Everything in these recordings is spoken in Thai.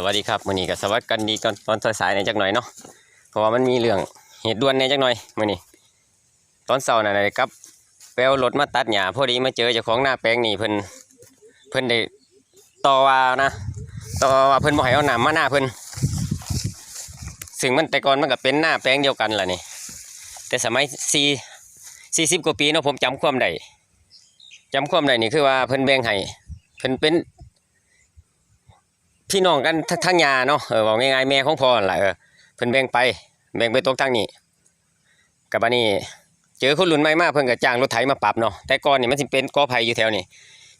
สวัสดีครับมื้อนี้ก็สวัสดีกันดีก่อนตอนสายๆในอยจักหน่อยเนาะเพราะว่ามันมีเรื่องเหตุด่วนในจักหน่อยมื้อนี้ตอนเช้านั่นน่ะครับไปเอารถมาตัดหญ้าพอดีมาเจอเจ้าของหน้าแปลงนี่เพิ่นเพิ่นได้ต่อว่านะต่อว่าเพิ่นบ่ให้เอาน้ำมาหน้าเพิ่นซึ่งมันแต่ก่อนมันก็เป็นหน้าแปลงเดียวกันล่ะนี่แต่สมัย4 40กว่าปีเนาะผมจำความได้จำความได้นี่คือว่าเพิ่นแบ่งให้เพิ่นเป็น พี่น้องกันทั้งยาเนาะเออบอกง่ายๆแม่ของพ่อแหละเออเพิ่นแบ่งไปแบ่งไปตกทางนี้กับอันนี้ เจอคนรุ่นใหม่มากเพิ่นก็จ้างรถไถมาปรับเนาะแต่ก่อนนี่มันสิเป็นกอไผ่อยู่แถวนี้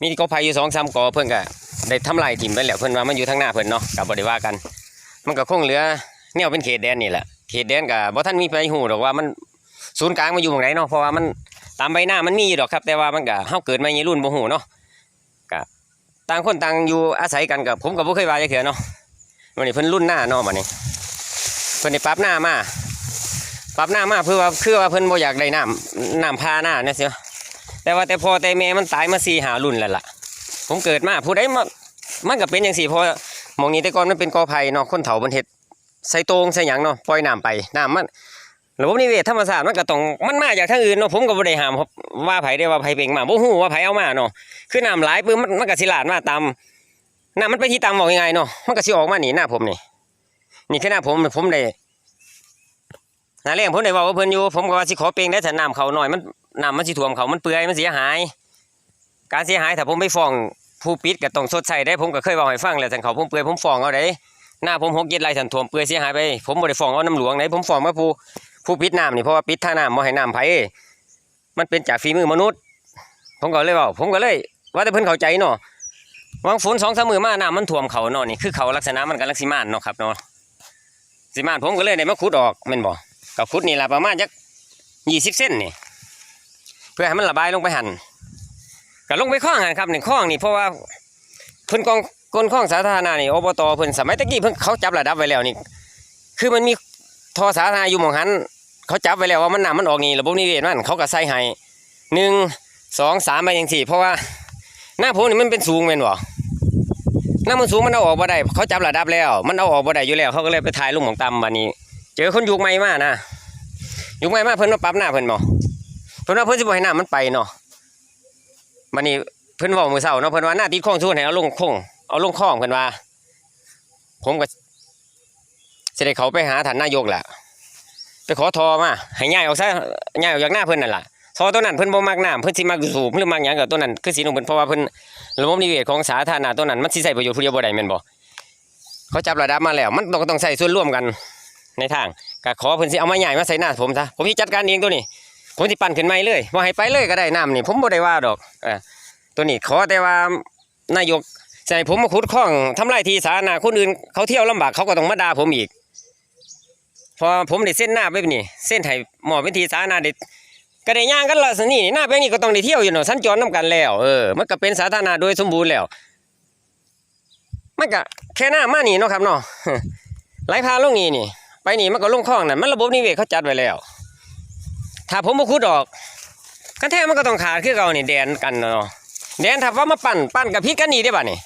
มีกอไผ่อยู่สองสามกอเพิ่นก็ได้ทำลายถิ่มไปแล้วเพิ่นว่ามันอยู่ทางหน้าเพิ่นเนาะก็บ่ได้ว่ากัน มันก็คงเหลือแนวเป็นเขตแดนนี่แหละเขตแดนก็บ่ทันมีไปฮู้ดอกว่ามันศูนย์กลางมันอยู่ตรงไหนเนาะเพราะว่ามันตามใบหน้ามันมีอยู่ดอกครับ แต่ว่ามันก็เฮาเกิดมาในรุ่นบ่ฮู้เนาะ ต่างคนต่างอยู่อาศัยกันกับผมกับบ่เคยว่าจักเถื่อเนาะวันนี้เพิ่นรุ่นหน้าเนาะบัดนี้เพิ่นได้ปรับหน้ามาปรับหน้ามาเพื่อว่าคือว่าเพิ่นบ่อยากได้น้ำน้ำพาหน้าเนี่ยเสียแต่ว่าแต่พอแต่แม่มันตายมา4 5รุ่นแล้วล่ะ ผมเกิดมาผู้ใดมามันก็เป็นจังซี่พราะหมองนี้แต่ก่อนมันเป็นกอไผ่เนาะคนเฒ่าเพิ่นเฮ็ดใส่โตงใส่หยังเนาะปล่อยน้ำไปน้ำมัน ระบบนิเวศธรรมชาสติมันก็ต้องมันมาจากทางอื่นเนาะผมก็บ่ได้ห้ามว่าไผได้ว่าไผเป็นมาบ่ฮู้ว่าไผเอามาเนาะคือน้ำหลายปื้มมันมันก็สิลาดมาตามน้ำมันไปที่ตามบอกยังไงเนาะมันก็สิออกมานี่หน้าผมนี่นี่คือหน้าผมผมได้หน้าแรงผมได้ว่าเพิ่นอยู่ผมก็ว่าสิขอเปลงได้แต่น้ำเขาหน่อยมันน้ำมันสิท่วมเขามันเปื่อยมันเสียหาย การเสียหายถ้าผมไปฟ้องผู้ปิดก็ต้องชดใช้ได้ผมก็เคยเว้าให้ฟังแล้วแต่เขาผมเปื่อยผมฟ้องเอาได้หน้าผมหกเจ็ดไรสันท่วมเปื่อยเสียหายไป ผมบ่ได้ฟ้องเอาน้ำหลวงไหนผมฟ้องว่าผู้ ผู้ปิดน้ำนี่เพราะว่าปิดท่าน้ำบ่ให้น้ำไผ่มันเป็นจากฝีมือมนุษย์ ผมก็เลยเว่าผมก็เลย ว่าแต่เพิ่นเข้าใจเนาะวางฝนสองสามมือมาน้ำมันท่วมเขาเนาะนี่คือเขาลักษณะมันกำลังสิมานเนาะครับเนาะสิมานผมก็เลยได้มาขุดออกแม่นบ่ก็ขุดนี่ละประมาณจักยี่สิบเส้นนี่เพื่อให้มันระบายลงไปหันก็ลงไปคลองหันครับหนี่งคลองนี่เพราะว่าเพิ่นกองกนคลองสาธารณะนี่อบตเพิ่นสมัยตะกี้เพิ่นเขาจับระดับไว้แล้วนี่คือมันมีท่อสาธารณะอยู่หมองหัน เขาจับไว้แล้วว่ามันน้ำมันออกนี่ระบบนิเวศมันเขาก็ใส่ให้หนึ่งสองสามไปยังสี่เพราะว่าหน้าผมนี่มันเป็นสูงแม่นบ่หน้ามันสูงมันเอาออกบ่ได้เขาจับระดับแล้ว มันเอาออกบ่ได้อยู่แล้วเขาก็เลยไปถ่ายลุงของตำบัดนี้ เจอคนยุคใหม่มากนะยุคใหม่มากเพิ่นมาปรับหน้าเพิ่นบ่เพิ่นว่าเพิ่นสิบ่ให้หน้ามันไปเนาะบัดนี้เพิ่นเว้ามือเช้าเนาะเพิ่นว่าหน้าติดคลองส่วนให้เอาลงคงเอาลงคลองเพิ่นว่า ผมก็สิได้เขาไปหาท่านนายกแหละ ไปขอทอมาให้ย้ายออกซะย้ายออกจากหน้าเพิ่นนั่นล่ะทอตัวนั้นเพิ่นบ่มักน้ำเพิ่นสิมักสูบหรือมักหยังก็ตัวนั้นคือสีของเพิ่นเพราะว่าเพิ่นระบบนิเวศของสาธารณะตัวนั้นมันสิใช้ประโยชน์ผู้เดียวบ่ได้แม่นบ่เขาจับระดับมาแล้วมันต้องต้องใช้ส่วนร่วมกันในทางก็ขอเพิ่นสิเอามาใหญ่มาใส่หน้าผมซะผมสิจัดการเองตัวนี้ ผมสิปั่นขึ้นใหม่เลยบ่ให้ไปเลยก็ได้น้ำนี่ผมบ่ได้ว่าดอกเออตัวนี้ขอแต่ว่านายกใส่ผมมาขุดคลองทำลายที่สาธารณะคนอื่นเขาเที่ยวลำบากเขาก็ต้องมาด่าผมอีก พอผมได้เส้นหน้าไว้นี่เส้นให้หมอบเป็นที่สาธารณะได้ก็ได้ย่างกันละสนี่หน้าแปลงนี้ก็ต้องได้เที่ยวอยู่เนาะสัญจรน้ากันแล้วเออมันก็เป็นสาธารณะโดยสมบูรณ์แล้วมันก็แค่หน้ามานี่เนาะครับเนาะไหลพาลงนี่นี่ ไปนี่มันก็ลงคลองนั่นมันระบบนิเวศเขาจัดไว้แล้ว ถ้าผมมาขุดออกกันแท้มันก็ต้องขาดคือเก่านี่แดนกันเนาะแดนถ้าว่ามาปั่นปั่นกับพิษกันนี่ได้ป่ะนี่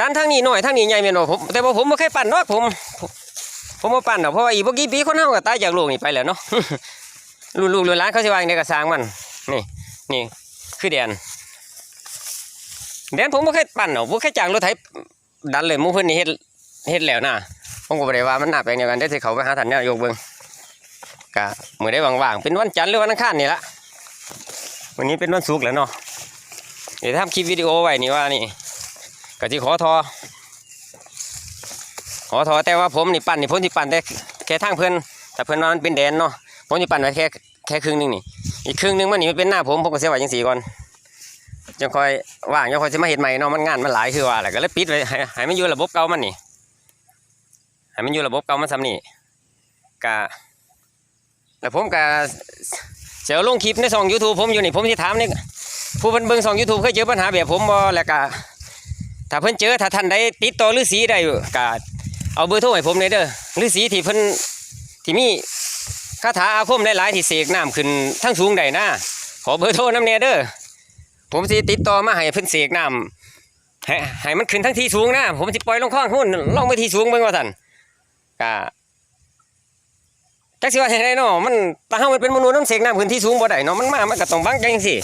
ด้านทางนี้หน่อยทางนี้ใหญ่แม่นบ่ผมแต่ว่าผมบ่เคยปั่นดอกผม ผมมบ่ปั่นดอกเพราะว่าอีกบ่กี่ปีคนเฮาก็ตายจากโลกนี้ไปแล้วเนาะลูกลูกหลานเขาสิว่าอย่างไดก็สร้างมัน นี่นี่คือแดนแดนผมบ่เคยปั่นเนาะบ่เคยจ้างรถไถดันเลยมู่เพิ่อนนี่เฮ็ดเฮ็ดแล้วนะผมก็บ่ได้ว่ามันหนาแปลงเดียวกันเดี๋ยวสิเขาไปหาท่านนายยกเบิ่งก็มื้อใดว่างๆเป็นวันจันทร์หรือวันอังคารนี่ละวันนี้เป็นวันศุกร์แล้วเนาะเดี๋ยวทำคลิปวิดีโอไว้นี่ว่านี่ก็สิขอทอ อทอแต่ว่าผมนี่ปั่นนี่ผมสิปั่นแต่แค่ทางเพิ่อนแต่เพิ่อนว่ามันเป็นแดนเนาะผมจะปั่นไว้แค่แค่ครึ่งนึงนี่อีกครึ่งนึงมันนี่มันเป็นหน้าผมผมก็เสียไว้จังสีก่อนจังคอยว่างจังคอยจะมาเห็นใหม่เนาะมันงานมันหลายคือว่าแหละก็เลยปิดไว้ให้ให้มันอยู่ระบบเก่ามันนี่ให้มันอยู่ระบบเก่ามันซ้ำนี่กะแล้วผมกะเสียวลงคลิปในช่อง YouTube ผมอยู่นี่ผมสิถามนี่ผู้เพิ่นเบิ่งช่อง YouTube เคยเจอปัญหาแบบผมบ่แล้วก็ถ้าเพิ่นเจอถ้าท่านใดติดต่อฤาษีได้ก็ เอาเบอร์โทรให้ผมเลยเด้อฤาษีที่เพิ่นที่มีคาถาอาคมหลายๆที่เสกน้ำขึ้นทั้งสูงได้นะขอเบอร์โทรน้ำเนเด้อผมสิติดต่อมาให้เพิ่นเสกน้ให้ให้มันขึ้นทั้งที่สูงนะผมสิปล่อยลงคลองหุ้นลองไปที่สูงเบิ่งว่าซั่นก็จักสิว่าจังไดเนาะมันตาเฮามันเป็นมนุษย์มันเสกน้ำขึ้นที่สูงบ่ได้เนาะมันมามันก็ต้องบังจังซี่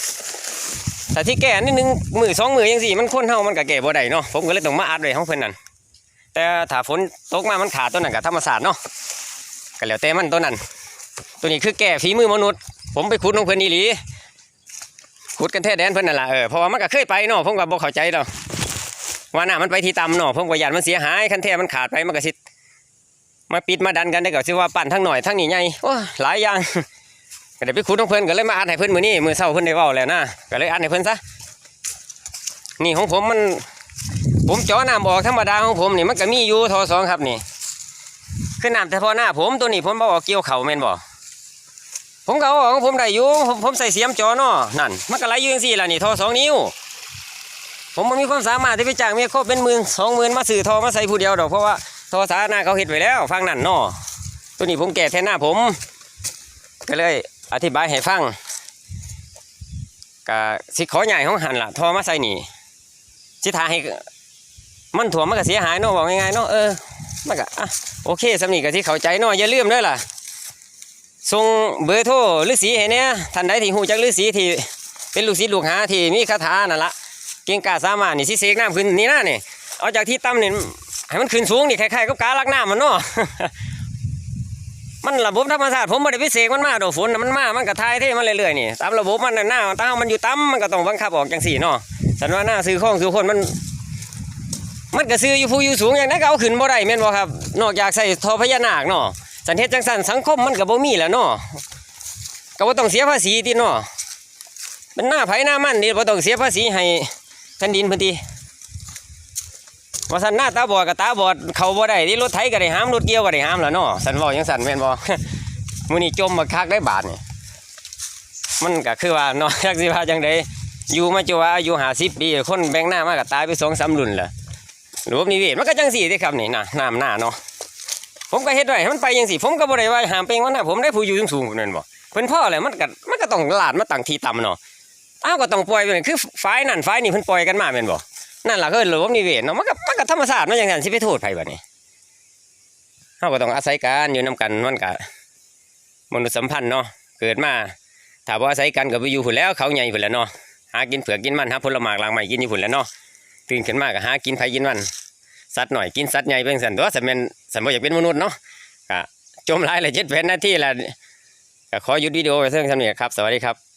แต่ที่แก้นิดนึงมือสองมือจังซี่มันคนเฮามันก็แก้บ่ได้เนาะผมก็เลยต้องมาอัดไว้ของเพิ่นนั่น แต่ถ้าฝนตกมามันขาดตัวนั้นก็ธรรมชาสติเนาะก็แล้วแต่มันตัวนั้น ตัวนี้คือแก้ฝีมือมนุษย์ ผมไปขุดของเพิ่นอีหลีขุดกันแท้แดนเพิ่นนั่นล่ะเออเพราะว่ามันก็เคยไปเนาะผมก็บ่เข้าใจดอกว่าน้ามันไปที่ต่ำเนาะผมก็ยานมันเสียหายคันแท้มันขาดไปมันก็สิมาปิดมาดันกันได้ก็สิว่าปั่นทั้งหน่อยทั้งนี้ใหญ่โอ้หลายอย่างก็ได้ไปขุดของเพิ่นก็เลยมาอัดให้เพิ่นมือนี้มื้อเช้าเพิ่นได้ว้าแล้วนะก็เลยอัดให้เพิ่นซะนี่ของผมมัน ผมเจาะน้ำออกธรรมดาของผมนี่มันก็มีอยู่ทอสองครับนี่คือน้ำแต่พอหน้าผมตัวนี้ผมบ่ออกเกี่ยวเข่าแม่นบ่ผมก็เอาออกของผมได้อยู่ผมผมใส่เสียมจอเนาะนั่นมันก็ไหลอยู่จังซี่ล่ะนี่ทอสองนิ้ว ผมมันมีความสามารถที่ไปจ้างเมียครบเป็นหมื่นสองหมื่นมาซื้อทอมาใส่ผู้เดียวดอกเพราะว่าทอสาธารณะเขาเฮ็ดไว้แล้วฟังนั่นเนาะตัวนี้ผมแก่แทนหน้าผมก็เลยอธิบายให้ฟังก็สิขอใหญ่ของหันล่ะทอมาใส่นี่สิทาให้ มันถ่วมมันก็เสียหายเนาะบอกง่ายๆเนาะเออมันก็อะโอเคสำนีก็ที่เข้าใจเนาะอย่าลืมเด้อล่ะส่งเบอร์โทรฤาษีให้เนี่ยท่านใดที่หูจักฤาษีที่เป็นลูกศิษย์ลูกหาที่มีคาถานั่นละเก่งกาสามารถนี่สิเสกน้ำขึ้นนี่นะนี่เอาจากที่ต่ำนี่ให้มันขึ้นสูงนี่คล้ายๆกับกาลักน้ำมันเนาะมันระบบธรรมชาติผมไม่ได้ไปเสกมันมาดอกฝนน่ะมันมามันก็ทายเท่มาเรื่อยๆนี่ตามระบบมันหน้าตามันอยู่ต่ำมันก็ต้องบังคับออกจังสี่เนาะสันว่าหน้าซื้อของซื้อคนมัน มันก็ซื้ออยู่ผู้อยู่สูงอย่างนั้นก็เอาขึ้นบ่ได้แม่นบ่ครับ นอกจากใส่ทอพญานาคเนาะสันเฮ็ดจังสันสังคมมันก็บ่มีแหล้วเนาะก็บ่ต้องเสียภาษีติเนาะเป็นหน้าไผหน้ามันนี่บ่ต้องเสียภาษีให้แผ่นดินพิ่นติว่าสันหน้าตาบอดก็ตาบอดเขาบ่ได้ที่รถไถก็ได้ห้ามรถเกี่ยวก็ได้ห้ามแหล้วเนาะสันเว้าจังสันแม่นบ่มื้อนี้จมมาคักได้บาทนี่มันก็คือว่าเนาะจักสิว่าจังไดอยู่มาจนว่าอายุ50ปีคนแบ่งหน้ามาก็ตายไป2-3รุ่นแล้ว รวมนิเวศมันก็จังซี่เด้ครับนี่น่ะน้ำหน้าเนาะผมก็เฮ็ดไว้มันไปจังซี่ผมก็บ่ได้ว่าหามเป็นวันน่ะผมได้ผู้อยู่สูงๆพุ่นนั่นบ่เพิ่นพ่อแหละมันก็มันก็ต้องลาดมาตั้งที่ต่ำเนาะอ้าวก็ต้องปล่อยไปนั่นคือฝ่ายนั่นฝ่ายนี่เพิ่นปล่อยกันมาแม่นบ่นั่นล่ะคือระบบนิเวศเนาะมันก็มันก็ธรรมชาติมันจังซั่นสิไปโทษไผบัดนี้เฮาก็ต้องอาศัยกันอยู่นํกันมันก็มนุษยสัมพันธ์เนาะเกิดมาถ้าบ่อาศัยกันก็ไปอยู่พุ่นแล้วเขาใหญ่พุ่นแล้วเนาะหากินเผือกกินมันหาผลไม้ลางไม้กินอยู่พุ่นแล้วเนาะ ตื่นขึ้นมาก็หากินไผกินมันสัตว์หน่อยกินสัตว์ใหญ่เป็นสันตัวสันแม่นสันบ่อยากเป็นมนุษย์เนาะก็จมหลเลยเจ็ดแผ่นหน้าที่แหละก็ขอหยุดวิดีโอไปเท่านี้ครับ สวัสดีครับ